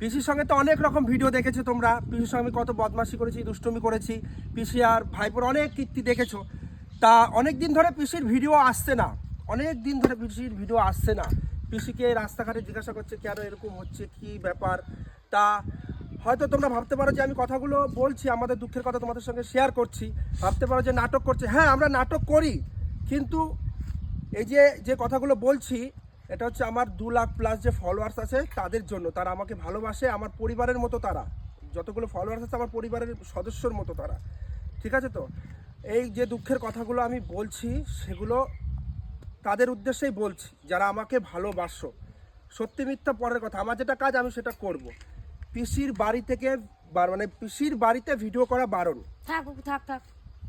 পিসির সঙ্গে তো অনেক রকম ভিডিও দেখেছ তোমরা। পিসির সঙ্গে আমি কত বদমাশি করেছি, দুষ্টুমি করেছি। পিসি আর ভাইপোর অনেক কীর্তি দেখেছ। তা অনেক দিন ধরে পিসির ভিডিও আসছে না। অনেক দিন ধরে পিসির ভিডিও আসছে না। পিসিকে রাস্তাঘাটে জিজ্ঞাসা করছে, কেন এরকম হচ্ছে? কি ব্যাপার? তা হয়তো তোমরা ভাবতে পারো যে আমি কথাগুলো বলছি, আমাদের দুঃখের কথা তোমাদের সঙ্গে শেয়ার করছি। ভাবতে পারো যে নাটক করছে। হ্যাঁ আমরা নাটক করি। কিন্তু এই যে যে কথাগুলো বলছি এটা হচ্ছে আমার দু লাখ প্লাস যে ফলোয়ার্স আছে তাদের জন্য। তারা আমাকে ভালোবাসে আমার পরিবারের মতো তারা। যতগুলো ফলোয়ার্স আছে আমার পরিবারের সদস্যর মতো তারা। ঠিক আছে তো? এই যে দুঃখের কথাগুলো আমি বলছি সেগুলো তাদের উদ্দেশ্যেই বলছি যারা আমাকে ভালোবাসো। সত্যি মিথ্যা পরের কথা আমার যেটা কাজ আমি সেটা করব। পিসির বাড়ি থেকে মানে পিসির বাড়িতে ভিডিও করা বারণ। থাক থাক থাক।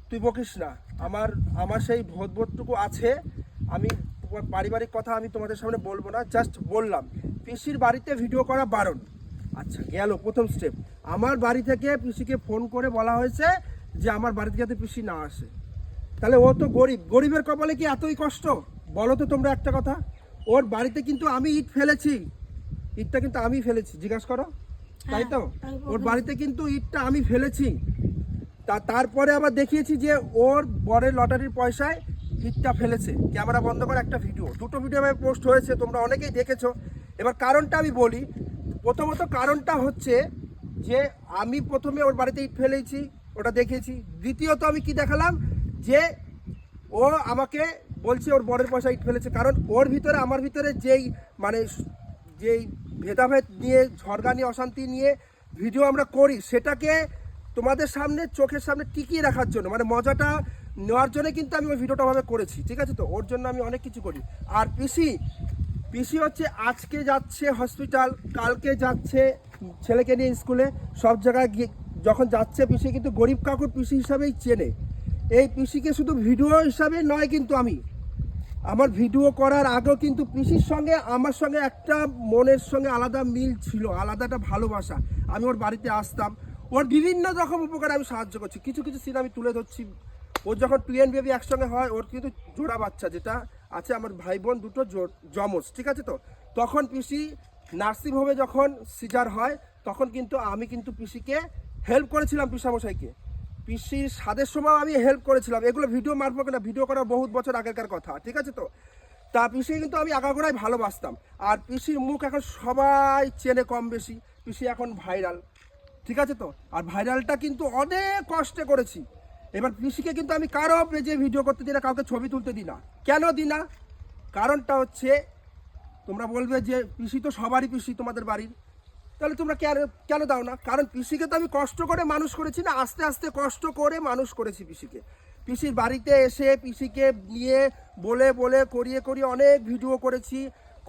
তুই বকিস না। আমার আমার সেই বোধবোধটুকু আছে আমি পারিবারিক কথা আমি তোমাদের সামনে বলব না জাস্ট বললাম। পিসির বাড়িতে ভিডিও করা বারণ। আচ্ছা গেল প্রথম স্টেপ আমার বাড়ি থেকে পিসিকে ফোন করে বলা হয়েছে যে আমার বাড়িতে যাতে পিসি না আসে। তাহলে ও তো গরিব। গরিবের কপালে কি এতই কষ্ট? বলো তো তোমরা একটা কথা। ওর বাড়িতে কিন্তু আমি ইট ফেলেছি। ইটটা কিন্তু আমি ফেলেছি। জিজ্ঞাসা করো। তাই তো? হ্যাঁ, ওর বাড়িতে কিন্তু ইটটা আমি ফেলেছি। তা তারপরে আবার দেখিয়েছি যে ওর বরের লটারির পয়সায় ইটটা ফেলেছে, ক্যামেরা বন্ধ করে একটা ভিডিও। দুটো ভিডিও আমার পোস্ট হয়েছে, তোমরা অনেকেই দেখেছ। এবার কারণটা আমি বলি। প্রথমত কারণটা হচ্ছে যে আমি প্রথমে ওর বাড়িতে ইট ফেলেছি, ওটা দেখেছি দ্বিতীয়ত আমি কি দেখালাম? যে ও আমাকে বলছে ওর বরের পয়সা ইট ফেলেছে, কারণ ওর ভিতরে, আমার ভিতরে যেই মানে যেই ভেদাভেদ নিয়ে ঝড়গা নিয়ে অশান্তি নিয়ে ভিডিও আমরা করি, সেটাকে তোমাদের সামনে, চোখের সামনে টিকিয়ে রাখার জন্য মানে মজাটা নেওয়ার জন্য কিন্তু আমি ওই ভিডিওটা ভাবে করেছি, ঠিক আছে তো? ওর জন্য আমি অনেক কিছু করি। আর পিসি পিসি হচ্ছে আজকে যাচ্ছে হসপিটাল কালকে যাচ্ছে ছেলেকে নিয়ে স্কুলে সব জায়গায় গিয়ে যখন যাচ্ছে, পিসি কিন্তু গরিব কাকুর পিসি হিসাবেই চেনে। এই পিসিকে শুধু ভিডিও হিসাবে নয় কিন্তু আমি। আমার ভিডিও করার আগেও কিন্তু পিসির সঙ্গে, আমার সঙ্গে একটা মনের সঙ্গে আলাদা মিল ছিল, আলাদা একটা ভালোবাসা। আমি ওর বাড়িতে আসতাম। ওর বিভিন্ন রকম উপকারে আমি সাহায্য করছি। কিছু কিছু সিন আমি তুলে ধরছি। ওর যখন টুয়েন বেবি একসঙ্গে হয়, ওর কিন্তু জোড়া বাচ্চা যেটা আছে, আমার ভাই বোন দুটো জমজ, ঠিক আছে তো? তখন পিসি নার্সিংহোমে যখন সিজার হয়, তখন কিন্তু আমি কিন্তু পিসিকে হেল্প করেছিলাম পিসামশাইকে। পিসির স্বাদের সময় আমি হেল্প করেছিলাম। এগুলো ভিডিও মারবো না ভিডিও করার বহুত বছর আগেকার কথা, ঠিক আছে তো? তা পিসি কিন্তু আমি আগাগোড়াই ভালোবাসতাম। আর পিসির মুখ এখন সবাই চেনে কম বেশি। পিসি এখন ভাইরাল ঠিক আছে তো? আর ভাইরালটা কিন্তু অনেক কষ্টে করেছি। এবার পিসিকে কিন্তু আমি কারও যে ভিডিও করতে দিই না, কাউকে ছবি তুলতে দিই না। কেন দিই না? কারণটা হচ্ছে, তোমরা বলবে যে পিসি তো সবারই পিসি তোমাদের বাড়ির। তাহলে তোমরা কেন কেন দাও না? কারণ পিসিকে তো আমি কষ্ট করে মানুষ করেছি না, আস্তে আস্তে কষ্ট করে মানুষ করেছি পিসিকে পিসির বাড়িতে এসে পিসিকে নিয়ে বলে বলে, করিয়ে করিয়ে অনেক ভিডিও করেছি।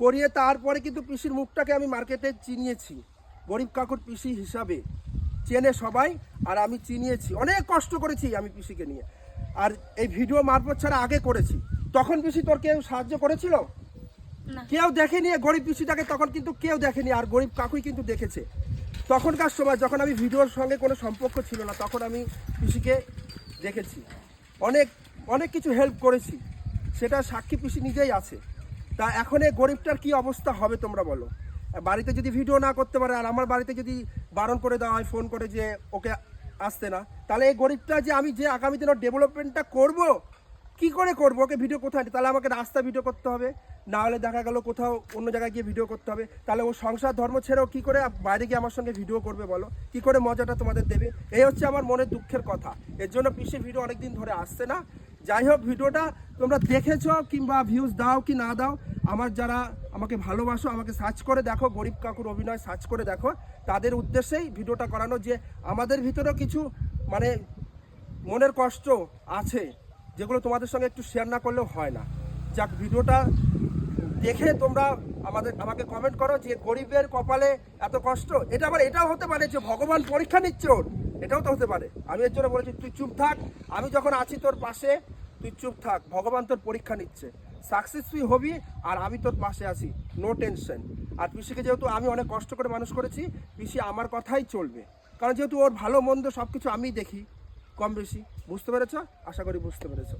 করিয়ে তারপরে কিন্তু পিসির মুখটাকে আমি মার্কেটে চিনিয়েছি। গরিব কাকুর পিসি হিসাবে। চেনে সবাই আর আমি চিনিয়েছি। অনেক কষ্ট করেছি আমি পিসিকে নিয়ে। আর এই ভিডিও মারফত ছাড়া আগে করেছি। তখন পিসি তোর কেউ সাহায্য করেছিল? কেউ দেখেনি গরিব পিসিটাকে তখন কিন্তু কেউ দেখেনি আর গরিব কাকুই কিন্তু দেখেছে। তখনকার সময় যখন আমি ভিডিওর সঙ্গে কোনো সম্পর্ক ছিল না তখন আমি পিসিকে দেখেছি। অনেক অনেক কিছু হেল্প করেছি। সেটা সাক্ষী পিসি নিজেই আছে। তা এখন এই গরিবটার কি অবস্থা হবে তোমরা বলো? বাড়িতে যদি ভিডিও না করতে পারে আর আমার বাড়িতে যদি বারণ করে দেওয়া হয়, ফোন করে যে ওকে আসতে না, তাহলে এই গরিবটা যে আমি যে আগামী দিনের ডেভেলপমেন্টটা করব, কি করে করব? ওকে ভিডিও কোথায়? তাহলে আমাকে রাস্তা ভিডিও করতে হবে। না হলে দেখা গেল কোথাও অন্য জায়গায় গিয়ে ভিডিও করতে হবে। তাহলে ও সংসার, ধর্ম ছেড়েও কি করে বাইরে গিয়ে আমার সঙ্গে ভিডিও করবে বলো? কি করে মজাটা তোমাদের দেবে? এই হচ্ছে আমার মনের দুঃখের কথা। এর জন্য পিসের ভিডিও অনেকদিন ধরে আসছে না। যাই হোক ভিডিওটা তোমরা দেখেছ কিংবা ভিউজ দাও কি না দাও, আমার যারা আমাকে ভালোবাসো, আমাকে সার্চ করে দেখো, গরিব কাকুর অভিনয় সার্চ করে দেখো, তাদের উদ্দেশ্যেই ভিডিওটা করানো যে আমাদের ভিতরেও কিছু মানে মনের কষ্ট আছে, যেগুলো তোমাদের সঙ্গে একটু শেয়ার না করলেও হয় না। যাক, ভিডিওটা দেখে তোমরা আমাদের, আমাকে কমেন্ট করো যে গরিবের কপালে এত কষ্ট। এটা আবার এটাও হতে পারে যে ভগবান পরীক্ষা নিচ্ছে ওর। এটাও তো হতে পারে। আমি এর জন্য বলেছি, তুই চুপ থাক। আমি যখন আছি তোর পাশে তুই চুপ থাক, ভগবান তোর পরীক্ষা নিচ্ছে। সাকসেসফুল হবি আর আমি তোর পাশে আছি। নো টেনশন আর পিসিকে যেহেতু আমি অনেক কষ্ট করে মানুষ করেছি, পিসি আমার কথাই চলবে। কারণ যেহেতু ওর ভালো মন্দ সব কিছু আমি দেখি, কম বেশি। বুঝতে পেরেছ? আশা করি বুঝতে পেরেছ।